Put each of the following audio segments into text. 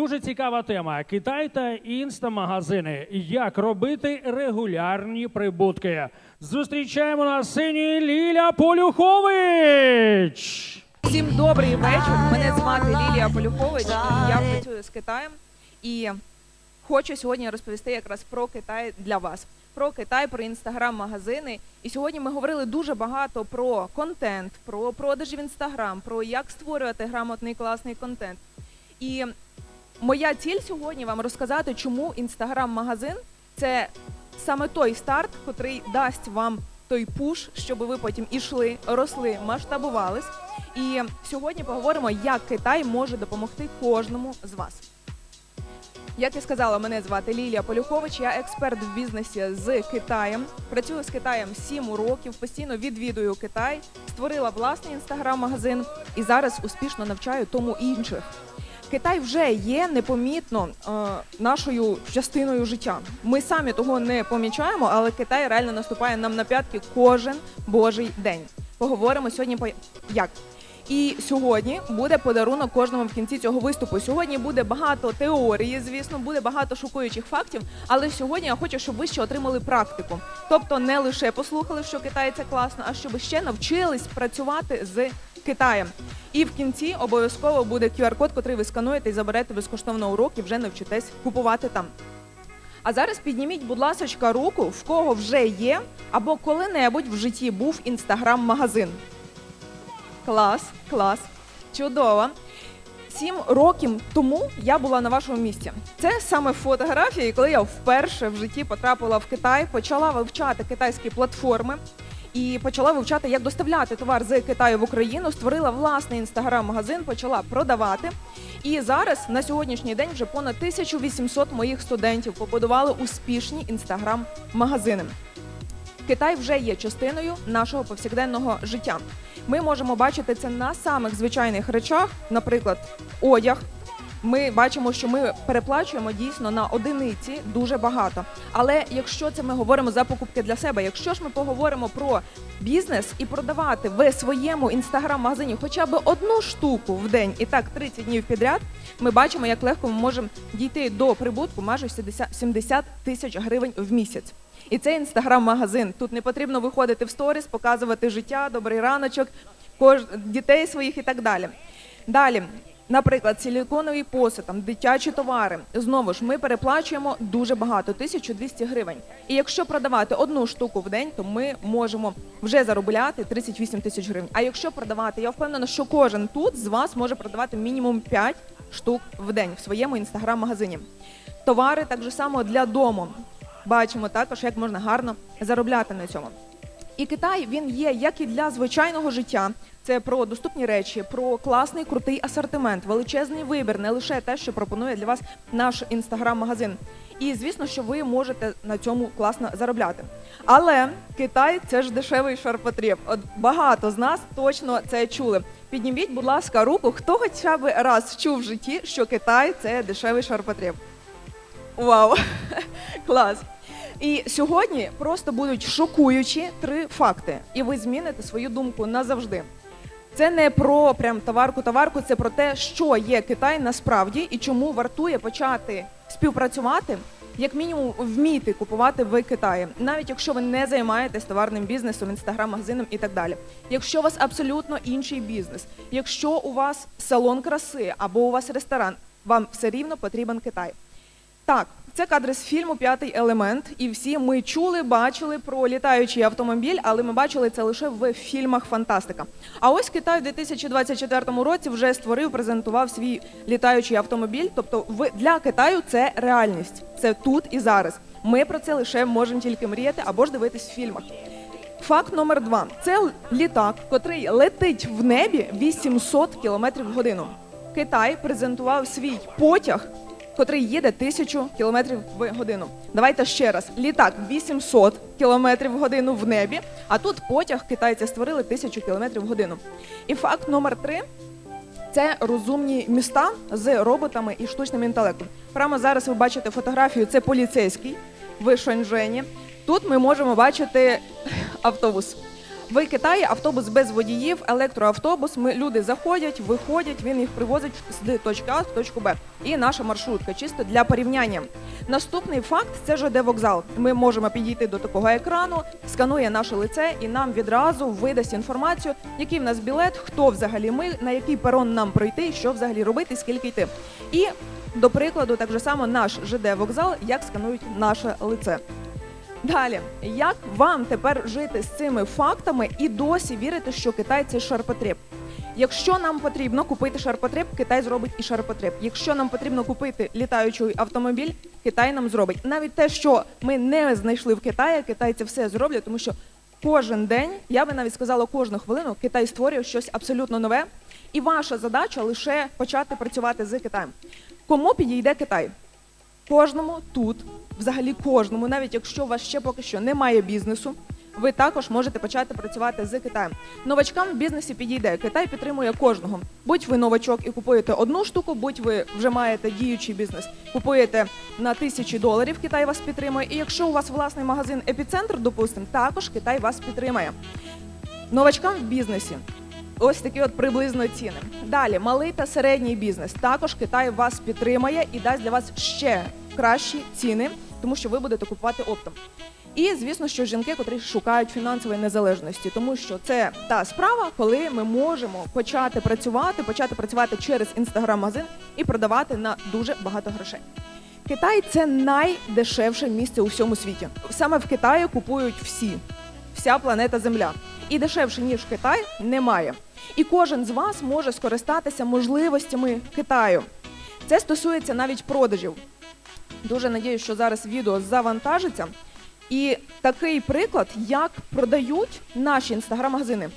Дуже цікава тема. Китай та інстамагазини. Як робити регулярні прибутки? Зустрічаємо на сцені Ліля Полюхович. Всім добрий вечір. Мене звати Лілія Полюхович. Я працюю з Китаєм і хочу сьогодні розповісти якраз про Китай для вас. Про Китай, про інстаграм-магазини. І сьогодні ми говорили дуже багато про контент, про продажі в інстаграм, про як створювати грамотний класний контент. І моя ціль сьогодні вам розказати, чому інстаграм-магазин це саме той старт, котрий дасть вам той пуш, щоб ви потім ішли, росли, масштабувались. І сьогодні поговоримо, як Китай може допомогти кожному з вас. Як я сказала, мене звати Лілія Полюхович, я експерт в бізнесі з Китаєм. Працюю з Китаєм 7 років, постійно відвідую Китай, створила власний інстаграм-магазин і зараз успішно навчаю тому інших. Китай вже є непомітно е, нашою частиною життя. Ми самі того не помічаємо, але Китай реально наступає нам на п'ятки кожен божий день. Поговоримо сьогодні по як. І сьогодні буде подарунок кожному в кінці цього виступу. Сьогодні буде багато теорії, звісно, буде багато шокуючих фактів. Але сьогодні я хочу, щоб ви ще отримали практику. Тобто не лише послухали, що Китай це класно, а щоб ще навчились працювати з Китаєм. І в кінці обов'язково буде QR-код, котрий ви скануєте і заберете безкоштовно урок і вже навчитесь купувати там. А зараз підніміть, будь ласка, руку, в кого вже є або коли-небудь в житті був інстаграм-магазин. Клас, клас, чудово. Сім років тому я була на вашому місці. Це саме фотографії, коли я вперше в житті потрапила в Китай, почала вивчати китайські платформи і почала вивчати, як доставляти товар з Китаю в Україну. Створила власний інстаграм-магазин, почала продавати. І зараз на сьогоднішній день вже понад 1800 моїх студентів побудували успішні інстаграм-магазини. Китай вже є частиною нашого повсякденного життя. Ми можемо бачити це на самих звичайних речах, наприклад, одяг. Ми бачимо, що ми переплачуємо дійсно на одиниці дуже багато. Але якщо це ми говоримо за покупки для себе, якщо ж ми поговоримо про бізнес і продавати в своєму інстаграм-магазині хоча б одну штуку в день і так 30 днів підряд, ми бачимо, як легко ми можемо дійти до прибутку майже 70 70 тисяч гривень в місяць. І це інстаграм-магазин. Тут не потрібно виходити в сторіс, показувати життя, добрий раночок, кож... дітей своїх і так далі. Далі, наприклад, силіконовий посуд, там дитячі товари. Знову ж ми переплачуємо дуже багато 1200 гривень. І якщо продавати одну штуку в день, то ми можемо вже заробляти 38 тисяч гривень. А якщо продавати, я впевнена, що кожен тут з вас може продавати мінімум 5 штук в день в своєму інстаграм-магазині. Товари так же само для дому бачимо також, як можна гарно заробляти на цьому. І Китай він є як і для звичайного життя. Це про доступні речі, про класний крутий асортимент, величезний вибір, не лише те, що пропонує для вас наш інстаграм-магазин. І звісно, що ви можете на цьому класно заробляти. Але Китай це ж дешевий шарпотреб. От багато з нас точно це чули. Підніміть, будь ласка, руку, хто хоча б раз чув в житті, що Китай це дешевий шарпотреб. Вау! Клас! І сьогодні просто будуть шокуючі три факти, і ви зміните свою думку назавжди. Це не про прям товарку-товарку, це про те, що є Китай насправді і чому вартує почати співпрацювати, як мінімум вміти купувати в Китаї, навіть якщо ви не займаєтесь товарним бізнесом, інстаграм-магазином і так далі. Якщо у вас абсолютно інший бізнес, якщо у вас салон краси або у вас ресторан, вам все рівно потрібен Китай. Так, це кадри з фільму П'ятий елемент, і всі ми чули, бачили про літаючий автомобіль, але ми бачили це лише в фільмах фантастика. А ось Китай у 2024 році вже створив, презентував свій літаючий автомобіль. Тобто, в для Китаю це реальність, це тут і зараз. Ми про це лише можемо тільки мріяти або ж дивитись в фільмах. Факт номер два: це літак, котрий летить в небі 800 км в годину. Китай презентував свій потяг котрий їде 1000 км в годину. Давайте ще раз. Літак 800 км в годину в небі, а тут потяг китайці створили 1000 км в годину. І факт номер три це розумні міста з роботами і штучним інтелектом. Прямо зараз ви бачите фотографію, це поліцейський в Шаньчжені. Тут ми можемо бачити автобус. В Китаї автобус без водіїв, електроавтобус. Ми люди заходять, виходять. Він їх привозить з точки А в точку Б. І наша маршрутка, чисто для порівняння. Наступний факт це ЖД вокзал. Ми можемо підійти до такого екрану, сканує наше лице і нам відразу видасть інформацію, який в нас білет, хто взагалі ми, на який перон нам пройти, що взагалі робити, скільки йти. І до прикладу, так же само наш ЖД вокзал, як сканують наше лице. Далі, як вам тепер жити з цими фактами і досі вірити, що Китай це шарпотреб? Якщо нам потрібно купити шарпотреб, Китай зробить і шарпотреб. Якщо нам потрібно купити літаючий автомобіль, Китай нам зробить. Навіть те, що ми не знайшли в Китаї, китайці все зроблять, тому що кожен день, я би навіть сказала кожну хвилину, Китай створює щось абсолютно нове. І ваша задача лише почати працювати з Китаєм. Кому підійде Китай? Кожному тут, взагалі кожному, навіть якщо у вас ще поки що немає бізнесу, ви також можете почати працювати з Китаєм. Новачкам в бізнесі підійде. Китай підтримує кожного. Будь ви новачок і купуєте одну штуку, будь ви вже маєте діючий бізнес, купуєте на тисячі доларів. Китай вас підтримує. І якщо у вас власний магазин епіцентр, допустимо, також Китай вас підтримає. Новачкам в бізнесі. Ось такі от приблизно ціни. Далі малий та середній бізнес. Також Китай вас підтримає і дасть для вас ще кращі ціни, тому що ви будете купувати оптом. І звісно, що жінки, котрі шукають фінансової незалежності, тому що це та справа, коли ми можемо почати працювати, почати працювати через інстаграм-магазин і продавати на дуже багато грошей. Китай це найдешевше місце у всьому світі. Саме в Китаї купують всі, вся планета Земля. І дешевше ніж Китай немає. І кожен з вас може скористатися можливостями Китаю. Це стосується навіть продажів. Дуже надіюсь, що зараз відео завантажиться. І такий приклад, як продають наші інстаграм-магазини.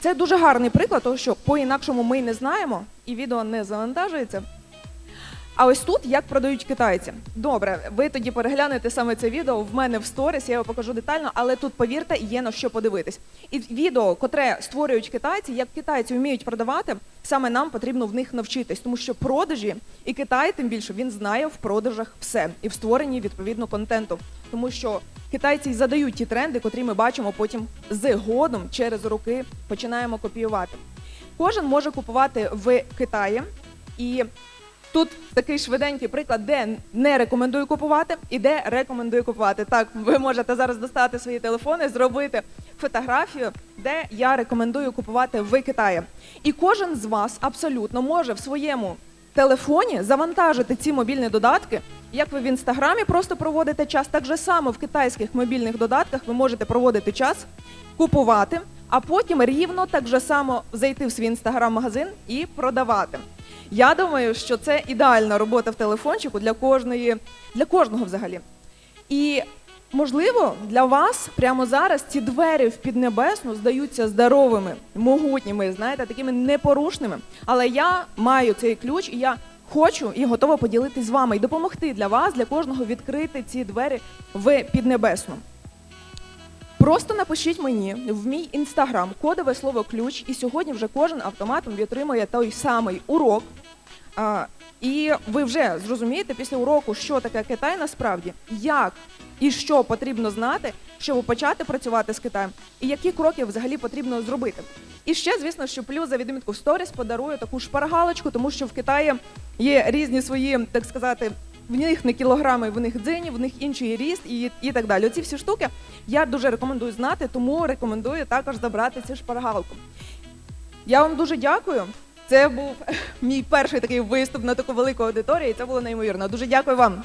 Це дуже гарний приклад, тому що по-інакшому ми не знаємо, і відео не завантажується. А ось тут як продають китайці. Добре, ви тоді переглянете саме це відео в мене в сторіс, я його покажу детально, але тут, повірте, є на що подивитись. І відео, котре створюють китайці, як китайці вміють продавати, саме нам потрібно в них навчитись, тому що продажі і Китай, тим більше, він знає в продажах все і в створенні відповідно контенту. Тому що китайці й задають ті тренди, котрі ми бачимо потім згодом через роки починаємо копіювати. Кожен може купувати в Китаї і Тут такий швиденький приклад, де не рекомендую купувати і де рекомендую купувати. Так, ви можете зараз достати свої телефони, зробити фотографію, де я рекомендую купувати в Китаї. І кожен з вас абсолютно може в своєму телефоні завантажити ці мобільні додатки. Як ви в інстаграмі просто проводите час, так же само в китайських мобільних додатках ви можете проводити час, купувати, а потім рівно так же само зайти в свій інстаграм-магазин і продавати. Я думаю, що це ідеальна робота в телефончику для кожної, для кожного взагалі. І можливо, для вас прямо зараз ці двері в піднебесну здаються здоровими, могутніми, знаєте, такими непорушними. Але я маю цей ключ, і я хочу і готова поділитись з вами і допомогти для вас, для кожного відкрити ці двері в піднебесну. Просто напишіть мені в мій інстаграм кодове слово ключ, і сьогодні вже кожен автоматом отримує той самий урок. І ви вже зрозумієте після уроку, що таке Китай насправді, як і що потрібно знати, щоб почати працювати з Китаєм, і які кроки взагалі потрібно зробити. І ще, звісно, що плюс за відмітку в сторіс подарую таку шпаргалочку, тому що в Китаї є різні свої, так сказати, в них не кілограми, в них дзині, в них інший ріст і, і так далі. Оці всі штуки я дуже рекомендую знати, тому рекомендую також забрати цю шпаргалку. Я вам дуже дякую. Це був мій перший такий виступ на таку велику аудиторію, і це було неймовірно. Дуже дякую вам.